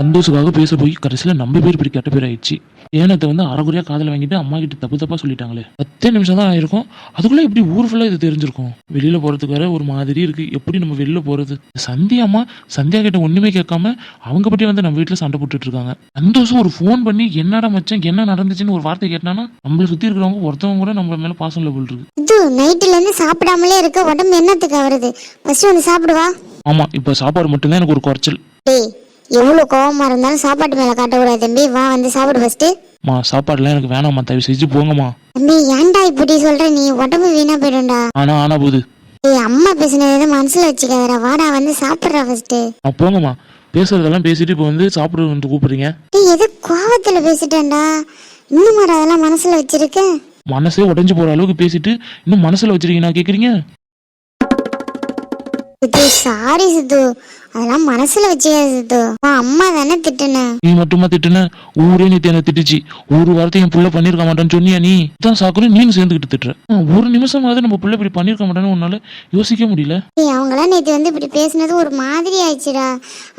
சந்தோஷுக்காக பேச போய் கடைசியில் நம்ம பேர் இப்படி கெட்ட பேர் ஆயிடுச்சு. ஏனத்தை வந்து அறகுறையாக காதில் வாங்கிட்டு அம்மா கிட்ட தப்பு தப்பாக சொல்லிட்டாங்களே? பத்தே நிமிஷம் தான் ஆயிருக்கும். அதுக்குள்ளே எப்படி ஊர் ஃபுல்லாக இது தெரிஞ்சிருக்கும்? வெளியில் போகிறதுக்கு வேற ஒரு மாதிரி இருக்கு. எப்படி நம்ம வெளில போகிறது சந்தியா அம்மா சந்தியா கிட்ட ஒன்றுமே கேட்காம அவங்க பற்றி வந்து நம்ம வீட்டில் சண்டை போட்டுட்டு இருக்காங்க. சந்தோஷம் ஒரு ஃபோன் பண்ணி என்னடா மச்சான் என்ன நடந்துச்சுன்னு ஒரு வார்த்தை கேட்டானா நம்மளை சுற்றி இருக்கிறவங்க ஒருத்தவங்க கூட நம்ம மேலே பாசம் லெவல் இருக்கு. இது நைட்டுல இருந்து சாப்பிடாமலே இருக்க உடம்பு என்னத்துக்கு ஆவறது? ஃபர்ஸ்ட் வந்து சாப்பிடுவா ஆமாம் இப்போ சாப்பாடு மட்டும்தான் எனக்கு ஒரு குறைச்சல். டேய் எவ்வளவு கோவமா இருந்தாலும் சாப்பாட்டு மேல காட்டக்கூடாது தம்பி. வா வந்து சாப்பிடு ஃபர்ஸ்ட் மா சாப்பாடுலாம் எனக்கு வேணாம்மா தயவு செஞ்சு போங்கம்மா. தம்பி ஏன்டா இப்படி சொல்ற? நீ உடம்பு வீணா போயிடும்டா. ஆனா ஆனா போகுது டேய் அம்மா பேசுனது எதுவும் மனசுல வச்சுக்காதடா. வாடா வந்து சாப்பிடுறா ஃபர்ஸ்ட் நான் போங்கம்மா. பேசுறதெல்லாம் பேசிட்டு இப்போ வந்து சாப்பிட வந்து கூப்பிடுறீங்க. டேய் எது கோவத்துல பேசிட்டேன்டா? இன்னும் மாடா அதெல்லாம் மனசுல வச்சிருக்க? மனசே உடைஞ்சு போற அளவுக்கு பேசிட்டு இன்னும் மனசுல வச்சிருக்கீங்க நான் கேக்குறீங்க? சித்து சாரி சித்து. அதெல்லாம் மனசுல வச்சுக்காத அம்மா தானே திட்டுனேன் நீ மட்டுமா திட்டுன? ஊரே நீ என்ன திட்டுச்சு. ஒரு வாரத்தை என் புள்ள பண்ணிருக்க மாட்டான்னு சொன்னியா நீ? தான் சாக்குறேன் நீனு சேர்ந்துக்கிட்டு திட்டுற. ஒரு நிமிஷமாவது நம்ம புள்ள இப்படி பண்ணிருக்க மாட்டான்னு உன்னால யோசிக்க முடியல. டேய் அவங்களாம் நேற்று வந்து இப்படி பேசுனது ஒரு மாதிரி ஆயிடுச்சுடா.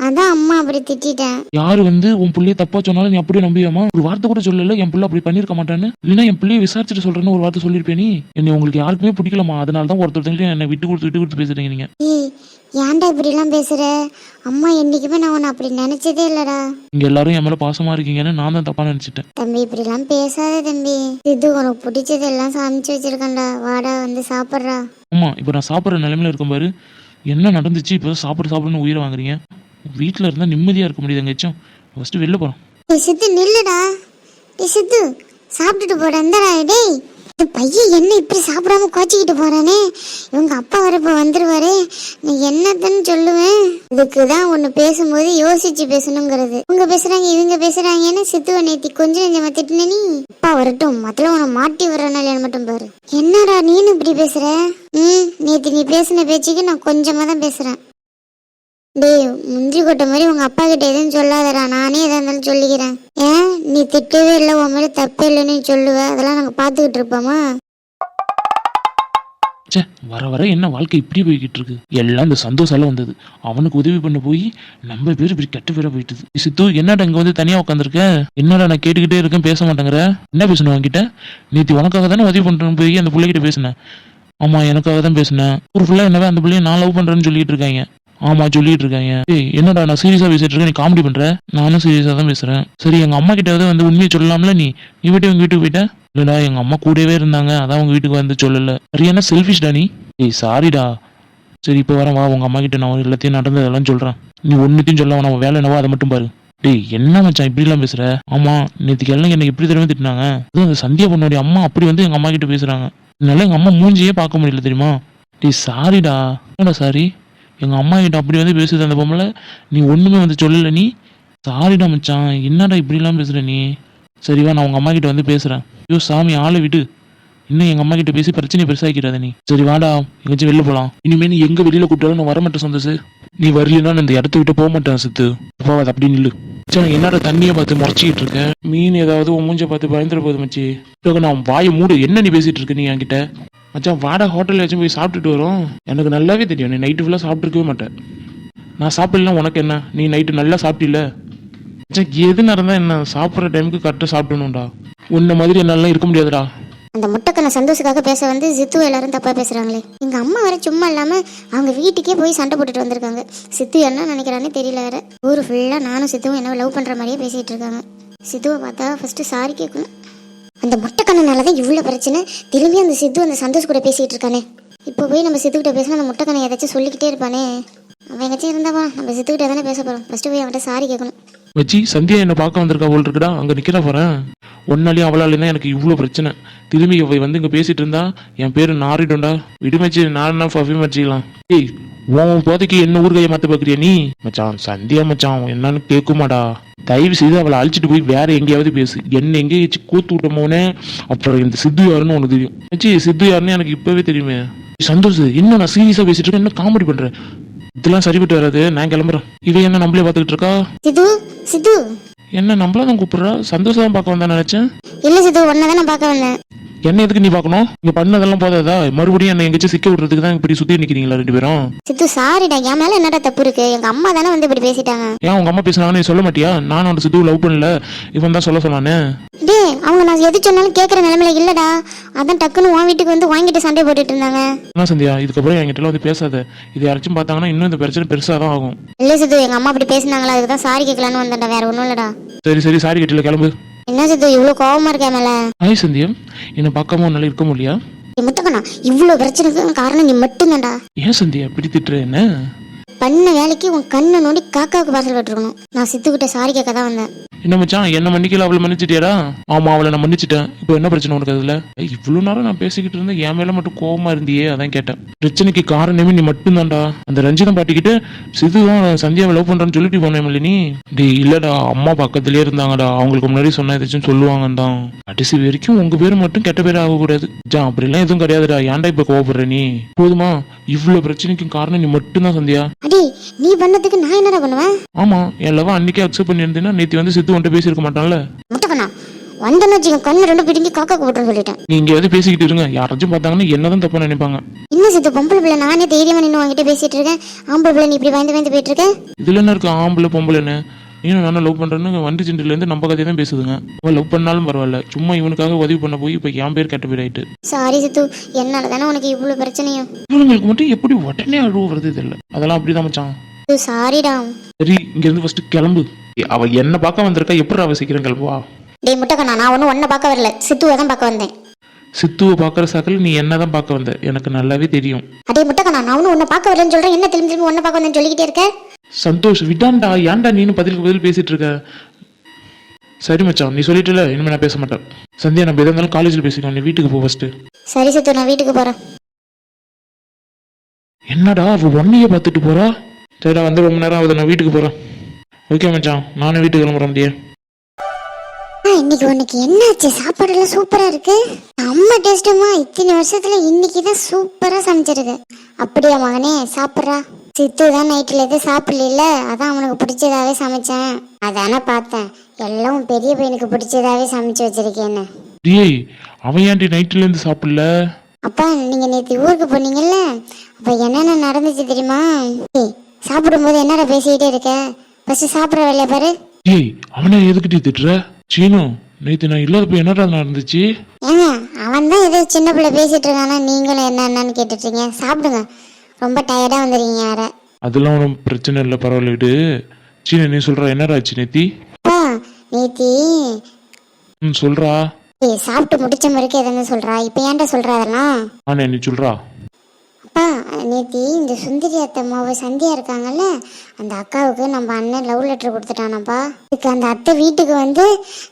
அதான் அம்மா அப்படி திட்டிட்டேன் யாரு வந்து உன் புள்ளைய தப்பா சொன்னாலும் நீ அப்படியே நம்பியாமா? ஒரு வார்த்தை கூட சொல்லல என் புள்ள அப்படி பண்ணிருக்க மாட்டான்னு. இல்லைன்னா என் பிள்ளைய விசாரிச்சுட்டு சொல்றேன்னு ஒரு வார்த்தை சொல்லிருப்பேன் நீ. என்னை உங்களுக்கு யாருக்குமே பிடிக்கலமா அதனால தான் ஒருத்தர் என்னை விட்டு கொடுத்து விட்டு கொடுத்து பேசுறீங்க நீங்க ஏன்டா இப்படிலாம் பேசுற? அம்மா என்னைக்குமே நான் உன்னை அப்படி நினைச்சதே இல்லடா. இங்க எல்லாரும் என் மேல பாசமா இருக்கீங்கன்னு நான் தான் தப்பா நினைச்சிட்டேன். தம்பி இப்படிலாம் பேசாத தம்பி. இது உனக்கு பிடிச்சது எல்லாம் சமைச்சு வச்சிருக்கேன்டா. வாடா வந்து சாப்பிட்றா. ஆமா இப்போ நான் சாப்பிட்ற நிலைமையில இருக்கும் பாரு. என்ன நடந்துச்சு? இப்போ சாப்பிட சாப்பிடணும் உயிரை வாங்குறீங்க. வீட்டில் இருந்தால் நிம்மதியாக இருக்க முடியுது எங்கேயாச்சும். ஃபஸ்ட்டு வெளில போகிறோம் சித்து நில்லுடா. சித்து சாப்பிட்டுட்டு போடா. டேய். இந்த பையன் என்ன இப்படி சாப்பிடாம கோச்சிக்கிட்டு போறானே? இவங்க அப்பா வரப்ப வந்துருவாரு. நான் என்னத்தன்னு சொல்லுவேன். இதுக்கு தான் ஒன்று பேசும்போது யோசிச்சு பேசணுங்கிறது. இவங்க பேசுறாங்க இவங்க பேசுறாங்கன்னு சித்துவ நேத்தி கொஞ்சம் நெஞ்சமா திட்டுன நீ? அப்பா வரட்டும் மத்தில உன்னை மாட்டி வர்றனால மட்டும் பாரு. என்னடா நீனு இப்படி பேசுற? ம் நேத்தி நீ பேசின பேச்சுக்கு நான் கொஞ்சமா தான் பேசுறேன். டேய் முந்திரி கொட்டை மாதிரி உங்க அப்பா கிட்ட எதுவும் சொல்லாதடா. நானே எதா இருந்தாலும் சொல்லிக்கிறேன். ஏன்? நீ திட்டவே இல்லை உன் மேல தப்பே இல்லைன்னு நீ சொல்லுவ. அதெல்லாம் நாங்க பாத்துக்கிட்டு இருப்போமா? ச்சே வர வர என்ன வாழ்க்கை இப்படி போய்கிட்டு இருக்கு? எல்லாம் இந்த சந்தோஷால வந்தது. அவனுக்கு உதவி பண்ண போய் நம்ம பேர் இப்படி கெட்ட பேரா போயிட்டுது. சித்து என்னடா இங்க வந்து தனியா உட்காந்துருக்க என்னடா நான் கேட்டுக்கிட்டே இருக்கேன் பேச மாட்டேங்கிற? என்ன பேசணும் அவன்கிட்ட நேத்தி உனக்காக தானே உதவி பண்றேன்னு போய் அந்த பிள்ளைகிட்ட பேசினேன் ஆமா எனக்காக தான் பேசினேன் ஒரு ஃபுல்லா என்னவே அந்த பிள்ளைய நான் லவ் பண்றேன்னு சொல்லிட்டு இருக்காங்க. ஆமா சொல்லிட்டு இருக்காங்க ஏய் என்னடா நான் சீரியஸா பேசிட்டு இருக்கேன் நீ காமெடி பண்ற? நானும் சீரியஸா தான் பேசுறேன்? சரி எங்க அம்மா கிட்ட வந்து உண்மையை சொல்லலாம்ல நீ? நீ விட்டு உங்க வீட்டுக்கு போயிட்ட? இல்லடா எங்க அம்மா கூடவே இருந்தாங்க. அதான் உங்க வீட்டுக்கு வந்து சொல்லல. சரியான செல்ஃபிஷ்டா நீ? ஏய் சாரிடா சரி இப்போ வரேன் வா உங்க அம்மா கிட்ட நான் எல்லாத்தையும் நடந்ததெல்லாம் சொல்றேன். நீ ஒன்னுத்தையும் சொல்ல வேணாம் வேலை என்னவோ அதை மட்டும் பாரு. டேய் என்ன மச்சான் இப்படிலாம் பேசுற? ஆமா நேற்றுக்கு எல்லாம் என்ன எப்படி தெரியாம திட்டினாங்க? அதுவும் அந்த சந்தியா பொண்ணுடைய அம்மா அப்படி வந்து எங்க அம்மா கிட்ட பேசுறாங்க. என்னால எங்க அம்மா மூஞ்சியே பார்க்க முடியல தெரியுமா? டேய் சாரிடா என்னடா சாரி எங்கள் அம்மா கிட்ட அப்படி வந்து பேசுது அந்த பொம்பளை. நீ ஒன்றுமே வந்து சொல்லல நீ. சாரிடா மச்சான் என்னடா இப்படிலாம் பேசுகிற நீ? சரிவா நான் உங்கள் அம்மா கிட்ட வந்து பேசுகிறேன் ஐயோ சாமி ஆளை விடு. இன்னும் எங்கள் அம்மா கிட்ட பேசி பிரச்சனை பெருசாகிக்கிறாத நீ. சரி வாடா எங்கேயாச்சும் வெளில போகலாம் இனிமேல் நீ எங்கே வெளியில் கூப்பிட்டாலும் நான் வர மாட்டேன் சந்தோஷ். நீ வரலன்னா நான் இந்த இடத்த விட்டு போக மாட்டேன் சித்து. போவாது அப்படி நில்லு. சரி என்னடா தண்ணியை பார்த்து முறைச்சிக்கிட்டு இருக்கேன் மீன் ஏதாவது உன் மூஞ்ச பார்த்து பயந்துட போகுது மச்சி. நான் வாயை மூடு. என்ன நீ பேசிகிட்டு இருக்க நீ என்கிட்ட? மச்சான் வாடா ஹோட்டலில் வச்சு போய் சாப்பிட்டுட்டு வரும். எனக்கு நல்லாவே தெரியும். நீ நைட்டு ஃபுல்லாக சாப்பிட்ருக்கவே மாட்டேன். நான் சாப்பிடலாம் உனக்கு என்ன? நீ நைட்டு நல்லா சாப்பிட்டில? மச்சான் எது நடந்தால் என்ன? சாப்பிட்ற டைமுக்கு கரெக்டாக சாப்பிடணும்டா. உன்ன மாதிரி என்னாலாம் இருக்க முடியாதுடா. அந்த முட்டைக்கண்ண சந்தோஷத்துக்காக பேச வந்து சித்து எல்லாரும் தப்பா பேசுறாங்களே. எங்க அம்மா வேற சும்மா இல்லாம அவங்க வீட்டுக்கே போய் சண்டை போட்டுட்டு வந்திருக்காங்க. சித்து என்ன நினைக்கிறானே தெரியல வேற. ஊர் ஃபுல்லா நானும் சித்துவும் என்ன லவ் பண்ற மாதிரியே பேசிட்டு இருக்காங்க. சித்துவை பார்த்தா ஃபர்ஸ்ட் சாரி கேட்கணும். அந்த மொட்டைக்கண்ணனால தான் இவ்வளோ பிரச்சனை. திரும்பி அந்த சித்து அந்த சந்தோஷ் கூட பேசிகிட்டு இருக்கானே. இப்போ போய் நம்ம சித்துக்கிட்ட பேசினா அந்த முட்டைக்கண்ணை ஏதாச்சும் சொல்லிக்கிட்டே இருப்பானே. அவன் எங்கேயாச்சும் இருந்தாவா நம்ம சித்துக்கிட்ட தானே பேச போகிறோம் ஃபஸ்ட்டு போய் அவன்கிட்ட சாரி கேட்கணும். வச்சி சந்தியா என்னை பார்க்க வந்திருக்கா போல் இருக்குடா. அங்கே நிற்கிற போகிறேன் ஒன்னாலையும் அவளாலையும் தான் எனக்கு இவ்வளோ பிரச்சனை. திரும்பி இவ வந்து இங்கே பேசிட்டு இருந்தா என் பேர் நாரிடும்டா விடுமச்சி நான் பஃபி வச்சிக்கலாம் ஏய் உன் போதைக்கு என்ன ஊர்கையை மாற்ற பார்க்குறியா நீ? மச்சான் சந்தியா மச்சான் என்னன்னு கேட்குமாடா. தயவு செய்து அவளை அழிச்சிட்டு போய் வேற எங்கேயாவது பேசு. என்ன எங்கேயாச்சும் கூத்து விட்டமோனே அப்புறம் இந்த சித்து யாருன்னு உனக்கு தெரியும். மச்சி சித்து யாருன்னு எனக்கு இப்பவே தெரியுமே. சந்தோஷ் இன்னும் நான் சீரியஸாக பேசிட்டு இருக்கேன்? என்ன காமெடி பண்றேன் இதெல்லாம் சரிப்பட்டு வராது. நான் கிளம்புறேன். இவ என்ன நம்மளே பார்த்துக்கிட்டு இருக்கா? சித்து சித்து. என்ன நம்மள தான் கூப்பிடுறா? சந்தோஷம் தான் பார்க்க வந்தா நினைச்சேன். இல்லை சித்து ஒன்றை தான் நான் பார்க்க வந்தேன். என்ன எதுக்கு நீ பார்க்கணும்? இங்க பண்ணதெல்லாம் போதாதா? மறுபடியும் என்ன எங்கேயாச்சும் சிக்க விடுறதுக்கு தான் இப்படி சுத்தி நிக்கிறீங்களா ரெண்டு பேரும்? சித்து சாரிடா. என் மேல என்னடா தப்பு இருக்கு? எங்க அம்மா தானே வந்து இப்படி பேசிட்டாங்க. ஏன் உங்க அம்மா பேசுனாங்கன்னு நீ சொல்ல மாட்டியா? நான் அவனை சித்து லவ் பண்ணல. இவன் தான் சொல்ல சொன்னானே. டேய் அவங்க நான் எது சொன்னாலும் கேட்குற நிலைமையில இல்லடா. அதான் டக்குன்னு உன் வீட்டுக்கு வந்து வாங்கிட்டு சண்டை போட்டுட்டு இருந்தாங்க. என்ன சந்தியா? இதுக்கப்புறம் என்கிட்ட வந்து பேசாத. இது யாராச்சும் பார்த்தாங்கன்னா இன்னும் இந்த பிரச்சனை பெருசாக தான் ஆகும். இல்லை சித்து எங்க அம்மா அப்படி பேசினாங்களா? அதுக்கு தான் சாரி கேட்கலான்னு வந்தேன்டா. வேற ஒன்றும் இல்லடா. சரி சரி. சாரி கட்டில கிளம்பு. என்ன சித்து இவ்வளோ கோவமா இருக்கேன் மேல? ஹாய் சந்தியா என்னை பார்க்காம உன்னால இருக்க முடியா நீ முத்தக்கண்ணா இவ்வளோ பிரச்சனைக்கு காரணம் நீ மட்டும்தான்டா. ஏன் சந்தியா? இப்படி திட்டுற என்ன? பண்ண வேலைக்கு உன் கண்ணை நோண்டி காக்காவுக்கு பார்சல் கட்டிருக்கணும் நான் சித்துக்கிட்ட சாரி கேட்க தான் வந்தேன். என்ன மச்சான் என்ன மன்னிக்கல அவளை மன்னிச்சிட்டியாடா? ஆமா அவளை நான் மன்னிச்சிட்டேன். இப்போ என்ன பிரச்சனை உனக்கு அதுல? இவ்வளவு நேரம் நான் பேசிக்கிட்டு இருந்தேன். என் மேல மட்டும் கோவமா இருந்தியே அதான் கேட்டேன். பிரச்சனைக்கு காரணமே நீ மட்டும்தான்டா. அந்த ரஞ்சிதம் பாட்டிக்கிட்ட சிதுதான் சந்தியாவை லவ் பண்றான்னு சொல்லிட்டு போனேன் நீ? டேய் இல்லடா. அம்மா பக்கத்துலயே இருந்தாங்கடா. அவங்களுக்கு முன்னாடி சொன்னா ஏதாச்சும் சொல்லுவாங்க தான். கடைசி வரைக்கும் உங்க பேர் மட்டும் கெட்ட பேர் ஆகக்கூடாது. ஜா அப்படிலாம் எதுவும் கிடையாதுடா. ஏன்டா இப்ப கோவப்படுற நீ? போதுமா. இவ்வளவு பிரச்சனைக்கும் காரணம் நீ மட்டும்தான் சந்தியா. அடி நீ பண்ணதுக்கு நான் என்னடா பண்ணுவேன்? ஆமா என் லவ் அன்னைக்கே அக்செப்ட் பண்ணியிருந்தேன்னா நேத்தி வந்து சித்து உன்ட்ட பேசியிருக்க மாட்டான்ல? முத்தக்கண்ணா வந்தேன்னு வச்சுக்க கண்ணு ரெண்டும் பிடிங்கி காக்காக்கு போட்டுன்னு சொல்லிட்டேன். நீ எங்கேயாவது பேசிக்கிட்டு இருங்க. யாராச்சும் பார்த்தாங்கன்னா என்னதான் தப்பா நினைப்பாங்க. என்ன சித்து பொம்பளை பிள்ளை நானே தைரியமா நின்று உங்ககிட்ட பேசிட்டு இருக்கேன். ஆம்பளை பிள்ளை நீ இப்படி பயந்து பயந்து போயிட்டு இருக்க? இதுல என்ன இருக்கு ஆம்பளை பொம்பளைன்னு? நீனும் நானும் லவ் பண்றேன்னு வண்டி சிண்டில இருந்து நம்ம கதையை தான் பேசுதுங்க. அவன் லவ் பண்ணாலும் பரவாயில்ல. சும்மா இவனுக்காக உதவி பண்ண போய் இப்ப என் பேர் கெட்ட பேர் ஆயிட்டு சாரி சித்து என்னால தானே உனக்கு இவ்வளவு பிரச்சனையும்? இவனுங்களுக்கு மட்டும் எப்படி உடனே அழுவ வருது தெரியல. அதெல்லாம் அப்படிதான் மச்சான். சாரிடா சரி இங்க இருந்து ஃபர்ஸ்ட் கிளம்பு அவ என்ன பார்க்க வந்திருக்கா? எப்படி அவ சீக்கிரம் கிளம்புவா? டேய் முட்டக்கண்ணா நான் ஒன்றும் ஒன்றை பார்க்க வரல. சித்துவை தான் பார்க்க வந்தேன். சித்துவை பார்க்குற சாக்கில் நீ என்னதான் பார்க்க வந்த? எனக்கு நல்லாவே தெரியும். அடே முட்டக்கண்ணா நான் ஒன்றும் ஒன்றை பார்க்க வரலன்னு சொல்கிறேன் என்ன திரும்பி திரும்பி ஒன்றை பார்க்க வந்தேன்னு சொல்லிக்கிட்டே இருக்க? சந்தோஷ் விட்டான்டா ஏன்டா நீனு பதிலுக்கு பதில் பேசிட்டு இருக்க? சரி மச்சான் நீ சொல்லிட்டுல இனிமே நான் பேச மாட்டேன். சந்தியா நம்ம எதா இருந்தாலும் காலேஜில் பேசிக்கலாம். நீ வீட்டுக்கு போ ஃபர்ஸ்ட் சரி சித்து நான் வீட்டுக்கு போகிறேன் என்னடா அவ ஒன்னையே பார்த்துட்டு போறா? சரிடா வந்து ரொம்ப நேரம் ஆகுது நான் வீட்டுக்கு போறேன். ஓகே மச்சான் நானும் வீட்டுக்கு கிளம்புறேன் அப்படியே இன்னைக்கு உனக்கு என்னாச்சு? சாப்பாடெல்லாம் சூப்பராக இருக்கு. அம்மா டேஸ்ட்டுமா இத்தனை வருஷத்துல இன்னைக்கு தான் சூப்பராக சமைச்சிருக்கு. அப்படியா மகனே சாப்பிட்றா. சித்து தான் நைட்டில் எதுவும் சாப்பிடல அதான் அவனுக்கு பிடிச்சதாவே சமைச்சேன். அதானே பார்த்தேன். எல்லாம் பெரிய பையனுக்கு பிடிச்சதாவே சமைச்சு வச்சிருக்கேன்னு. டேய் அவன் ஏன்டி நைட்டுல இருந்து சாப்பிடல? அப்பா நீங்க நேற்று ஊருக்கு போனீங்கல்ல? அப்ப என்னென்ன நடந்துச்சு தெரியுமா? ஏய் சாப்பிடும்போது என்னடா பேசிக்கிட்டே இருக்க? ஃபர்ஸ்ட் சாப்பிட்ற வேலையை பாரு. டேய் அவனை எதுக்கிட்டே திட்டுற? சீனு நேத்து நான் இல்லாதப்ப என்னடா நடந்துச்சு? ஏங்க அவன் தான் ஏதோ சின்ன பிள்ளை பேசிட்டு இருக்கானா நீங்களும் என்ன என்னன்னு கேட்டுட்ருக்கீங்க. சாப்பிடுங்க. ரொம்ப டயர்டா வந்துருக்கீங்க வேற. அதெல்லாம் ஒன்றும் பிரச்சனை இல்லை பரவாயில்ல விடு சீனு நீ சொல்ற என்னடா ஆச்சு நேத்தி? அப்பா நேத்தி. ம் சொல்றா. ஏய் சாப்பிட்டு முடிச்ச முறைக்கு எதுன்னு சொல்றா. இப்போ ஏன்டா சொல்ற அதெல்லாம்? ஆனே நீ சொல்றா. நேத்தி இந்த சுந்தரி அத்தை மாவு சந்தியா இருக்காங்கல்ல அந்த அக்காவுக்கு நம்ம அண்ணன் லவ் லெட்டர் கொடுத்துட்டானப்பா. இதுக்கு அந்த அத்தை வீட்டுக்கு வந்து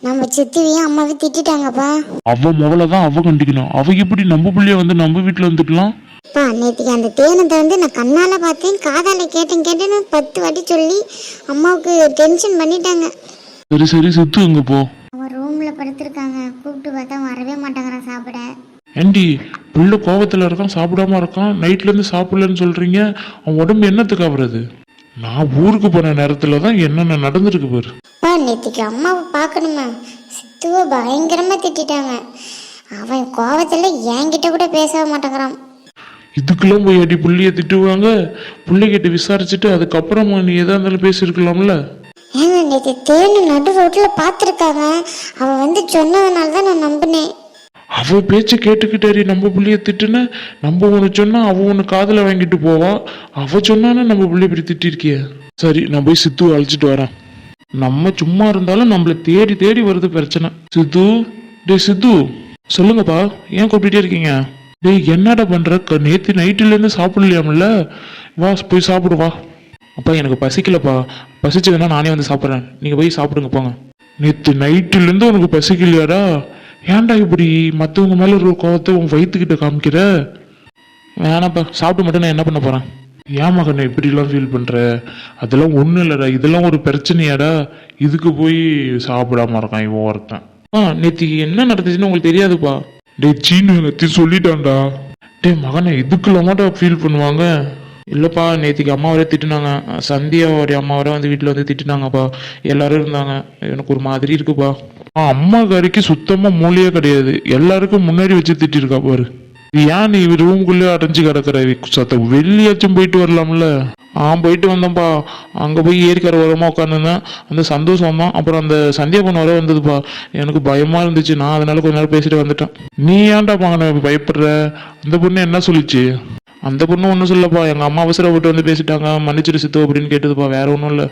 நம்ம சித்திவையும் அம்மாவையும் திட்டிட்டாங்கப்பா. அவ முதல்ல தான் அவ கண்டிக்கணும். அவ எப்படி நம்ம பிள்ளைய வந்து நம்ம வீட்டுல வந்துக்கலாம் அப்பா நேற்றுக்கு அந்த தேனத்தை வந்து நான் கண்ணால பார்த்தேன் காதால கேட்டேன் கேட்டேன்னு பத்து வாட்டி சொல்லி அம்மாவுக்கு டென்ஷன் பண்ணிட்டாங்க. சரி சரி சித்து இங்க போ. அவன் ரூம்ல படுத்திருக்காங்க. கூப்பிட்டு பார்த்தா வரவே மாட்டேங்கிறான் சாப்பிட. ஏண்டி புள்ள கோவத்துல இருக்கான் சாப்பிடாம இருக்கான் நைட்ல இருந்து சாப்பிடலன்னு சொல்றீங்க அவன் உடம்பு என்னத்துக்கு ஆகுறது நான் ஊருக்கு போன நேரத்துல தான் என்னென்ன நடந்திருக்கு பாரு. நேற்றுக்கு அம்மாவை பார்க்கணுமா? சித்துவை பயங்கரமா திட்டிட்டாங்க. அவன் கோவத்துல என்கிட்ட கூட பேச மாட்டேங்கிறான். இதுக்கெல்லாம் போய் அடி புள்ளைய திட்டுவாங்க? பிள்ளைகிட்ட விசாரிச்சுட்டு அதுக்கப்புறமா நீ எதா இருந்தாலும் பேசியிருக்கலாம்ல? ஏங்க நேற்று தேனு நடு ரோட்ல பார்த்துருக்காங்க. அவன் வந்து சொன்னதுனால தான் நான் நம்பினேன். அவள் பேச்சை கேட்டுக்கிட்டாரி நம்ம பிள்ளைய திட்டுன்னு. நம்ம ஒன்று சொன்னால் அவள் ஒன்று காதில் வாங்கிட்டு போவா. அவள் சொன்னானே நம்ம பிள்ளைய இப்படி திட்டிருக்கிய. சரி நான் போய் சித்து அழைச்சிட்டு வரேன். நம்ம சும்மா இருந்தாலும் நம்மள தேடி தேடி வருது பிரச்சனை. சித்து டேய் சித்து சொல்லுங்கப்பா ஏன் கூப்பிட்டுட்டே இருக்கீங்க? டேய் என்னடா பண்ணுற க- நேற்று நைட்டுலேருந்து வா போய் சாப்பிடு வா. அப்பா எனக்கு பசிக்கலப்பா. பசிச்சதுன்னா நானே வந்து சாப்பிட்றேன். நீங்கள் போய் சாப்பிடுங்க போங்க. நேற்று நைட்டுலேருந்து உனக்கு பசிக்கலையாடா? ஏன்டா இப்படி மத்தவங்க மேல ஒரு கோவத்தை உன் வயிற்றுக்கிட்ட காமிக்கிற? வேணாப்பா சாப்பிட்டு மட்டும் நான் என்ன பண்ண போறேன்? ஏன் மகனை இப்படிலாம் ஃபீல் பண்ற? அதெல்லாம் ஒண்ணும் இல்லடா இதெல்லாம் ஒரு பிரச்சனையாடா. இதுக்கு போய் சாப்பிடாம இருக்கான் இவன் ஒருத்தன். ஆ நேத்தி என்ன நடந்துச்சுன்னு உங்களுக்கு தெரியாதுப்பா? டேய் சீனு எல்லாத்தையும் சொல்லிட்டான்டா. டேய் மகனை இதுக்குள்ள ஃபீல் பண்ணுவாங்க. இல்லப்பா நேத்திக்கு அம்மா வரை திட்டுனாங்க. சந்தியாவோடைய அம்மா வரை வந்து வீட்டில் வந்து திட்டுனாங்கப்பா. எல்லாரும் இருந்தாங்க. எனக்கு ஒரு மாதிரி இருக்குப்பா. அம்மா கறிக்கு சுத்தமா மூளையே கிடையாது. எல்லாருக்கும் முன்னாடி வச்சு திட்டிருக்கா பாரு. ஏன் நீ ரூமுக்குள்ளே அடைஞ்சு கிடக்குற? சத்த வெளியாச்சும் போயிட்டு வரலாம்ல. ஆ போயிட்டு வந்தேன்ப்பா. அங்கே போய் ஏரிக்கரை ஓரமாக உட்காந்துருந்தேன். அந்த சந்தோஷம் தான். அப்புறம் அந்த சந்தியா பொண்ணு வர வந்ததுப்பா. எனக்கு பயமா இருந்துச்சு. நான் அதனால கொஞ்ச நேரம் பேசிட்டு வந்துட்டேன். நீ ஏன்டா பாங்க பயப்படுற? அந்த பொண்ணு என்ன சொல்லிச்சு? அந்த பொண்ணு ஒன்றும் சொல்லப்பா. எங்கள் அம்மா அவசரப்பட்டு வந்து பேசிட்டாங்க. மன்னிச்சிரு சித்து அப்படின்னு கேட்டதுப்பா. வேற ஒன்றும் இல்லை.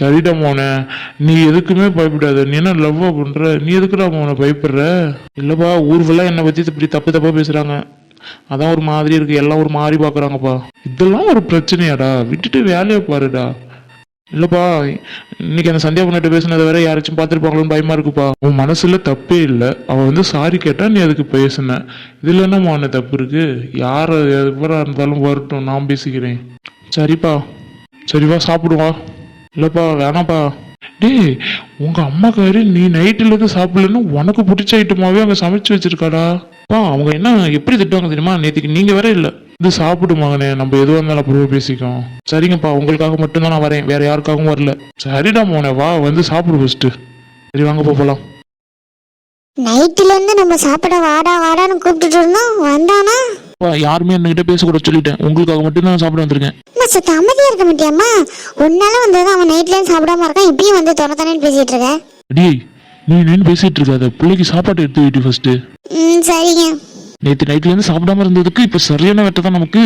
சரிடா மோனே நீ எதுக்குமே பயப்படாத. நீ என்ன லவ்வா பண்ற? நீ எதுக்குடா மோனை பயப்படுற? இல்லைப்பா ஊர்வெல்லாம் என்னை பத்தி இப்படி தப்பு தப்பா பேசுறாங்க. அதான் ஒரு மாதிரி இருக்கு. எல்லாம் ஒரு மாதிரி பாக்குறாங்கப்பா. இதெல்லாம் ஒரு பிரச்சனையாடா. விட்டுட்டு வேலையை பாருடா. இல்லப்பா இன்னைக்கு அந்த சந்தியா பொண்ணிட்ட பேசினதை வேற யாராச்சும் பார்த்துருப்பாங்களோன்னு பயமா இருக்குப்பா. உன் மனசுல தப்பே இல்லை. அவன் வந்து சாரி கேட்டா நீ அதுக்கு பேசுன. இதுல என்னம்மா உன்ன தப்பு இருக்கு? யார் எவரா இருந்தாலும் வரட்டும். நான் பேசிக்கிறேன். சரிப்பா. சரிவா சாப்பிடுவா இல்லப்பா வேணாப்பா டேய் உங்க அம்மாக்காரு நீ நைட்டுல இருந்து சாப்பிடலன்னு உனக்கு பிடிச்ச ஐட்டமாவே அங்க சமைச்சு வச்சிருக்காடா. பா அவங்க என்ன எப்படி திட்டுவாங்க தெரியுமா? நேத்துக்கு நீங்க வேற இல்ல. இது சாப்பிடு மகனே நம்ம எதுவாக இருந்தாலும் அப்புறமா பேசிக்கோம் சரிங்கப்பா உங்களுக்காக மட்டும்தான் நான் வரேன். வேற யாருக்காகவும் வரல. சரிடா மோனே வா வந்து சாப்பிடு ஃபர்ஸ்ட் சரி வாங்க போகலாம் நைட்டுல இருந்து நம்ம சாப்பிட வாடா வாடான்னு கூப்பிட்டுட்டு இருந்தோம். வந்தானா? யாருமே என்கிட்ட பேசக்கூடாது சொல்லிட்டேன். உங்களுக்காக மட்டும் தான் சாப்பிட வந்திருக்கேன். அம்மா சத்த அமைதியா இருக்க மாட்டியாம்மா? உன்னால வந்தது அவன் நைட்ல சாப்பிடாம இருக்கான் இப்பயும் வந்து தொண தொலைன்னு பேசிட்டு இருக்க. டேய் நீ நின்று பேசிட்டு இருக்காத. பிள்ளைக்கு சாப்பாடு எடுத்து வைட்டு ஃபர்ஸ்ட் சரிங்க. நேற்று நைட்ல இருந்து சாப்பிடாம இருந்ததுக்கு இப்ப சரியான வெட்ட தான் நமக்கு.